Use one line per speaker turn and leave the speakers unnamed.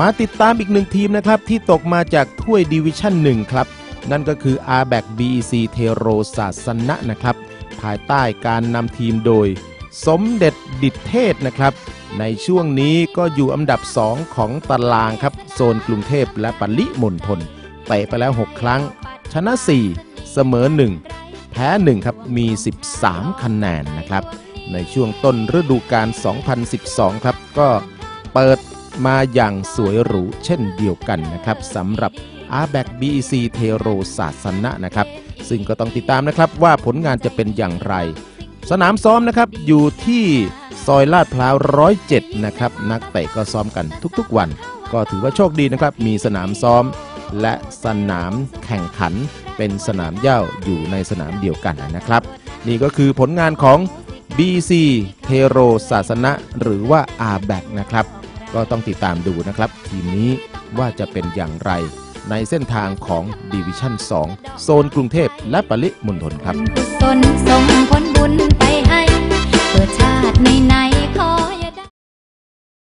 มาติดตามอีกหนึ่งทีมนะครับ ที่ตกมาจากถ้วยดิวิชั่นหนึ่งครับ นั่นก็คือ a b a c BEC เทโรศาสนะนะครับ ภายใต้การนำทีมโดย สมเด็จดิตเทศนะครับ ในช่วงนี้ก็อยู่อันดับ 2 ของตารางครับ โซนกรุงเทพและปริมณฑลเตะไปแล้ว 6 ครั้ง ชนะ 4 เสมอ 1 แพ้ 1 ครับ มี 13 คะแนนนะครับ ในช่วงต้นฤดูกาล2012 ครับ ก็เปิด มาอย่างสวยหรูเช่นเดียวกันนะครับสำหรับ a b a c BEC เทโรศาสนะนะครับ ซึ่งก็ต้องติดตามนะครับว่าผลงานจะเป็นอย่างไร สนามซ้อมนะครับอยู่ที่ซอยลาดพร้าวร้อยเจ็ดนะครับนักเตะก็ซ้อมกันทุกๆวัน ก็ถือว่าโชคดีนะครับ มีสนามซ้อมและสนามแข่งขันเป็นสนามเย้าอยู่ในสนามเดียวกันนะครับ นี่ก็คือผลงานของ BC เทโรศาสนะ หรือว่า a b a c นะครับ ก็ต้องติดตามดูนะครับ ทีมนี้ว่าจะเป็นอย่างไร ในเส้นทางของดิวิชั่น 2 โซนกรุงเทพและปริมณฑลครับ